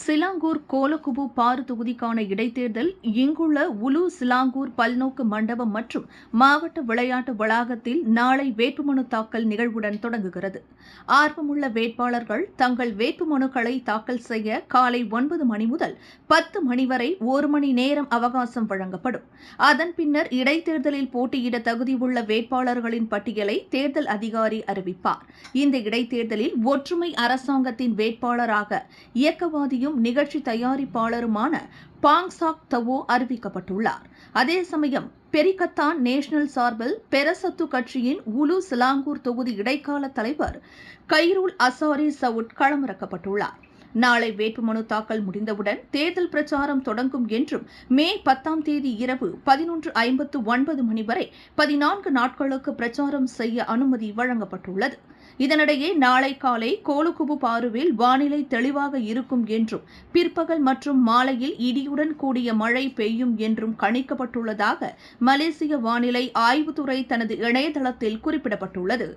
Selangor கோலகுபு பாரு தொகுதிக்கான இடைத்தேர்தல் இங்குள்ள உலு சிலாங்கூர் பல்நோக்கு மண்டபம் மற்றும் மாவட்ட விளையாட்டு வளாகத்தில் நாளை வேட்புமனு தாக்கல் நிகழ்வுடன் தொடங்குகிறது. ஆர்வமுள்ள வேட்பாளர்கள் தங்கள் வேட்புமனுக்களை தாக்கல் செய்ய காலை ஒன்பது மணி முதல் பத்து மணி வரை ஒரு மணி நேரம் அவகாசம் வழங்கப்படும். அதன் பின்னர் இடைத்தேர்தலில் போட்டியிட தகுதியுள்ள வேட்பாளர்களின் பட்டியலை தேர்தல் அதிகாரி அறிவிப்பார். இந்த இடைத்தேர்தலில் ஒற்றுமை அரசாங்கத்தின் வேட்பாளராக இயக்கவாதி இயக்கவாதியும் நிகழ்ச்சி தயாரிப்பாளருமான பாங்சாக் தவோ அறிவிக்கப்பட்டுள்ளார். அதே சமயம் பெரிகத்தான் நேஷனல் சார்பில் பெரசத்து கட்சியின் உலு சிலாங்கூர் தொகுதி இடைக்கால தலைவர் கைரூல் அசாரி சவுட் களமிறக்கப்பட்டுள்ளார். நாளை வேட்புமனு தாக்கல் முடிந்தவுடன் தேர்தல் பிரச்சாரம் தொடங்கும் என்றும் மே பத்தாம் தேதி இரவு பதினொன்று ஐம்பத்து ஒன்பது மணி வரை பதினான்கு நாட்களுக்கு பிரச்சாரம் செய்ய அனுமதி வழங்கப்பட்டுள்ளது. இதனிடையே நாளை காலை கோலுகுபு பாருவில் வானிலை தெளிவாக இருக்கும் என்றும் பிற்பகல் மற்றும் மாலையில் இடியுடன் கூடிய மழை பெய்யும் என்றும் கணிக்கப்பட்டுள்ளதாக மலேசிய வானிலை ஆய்வுத்துறை தனது இணையதளத்தில் குறிப்பிடப்பட்டுள்ளது.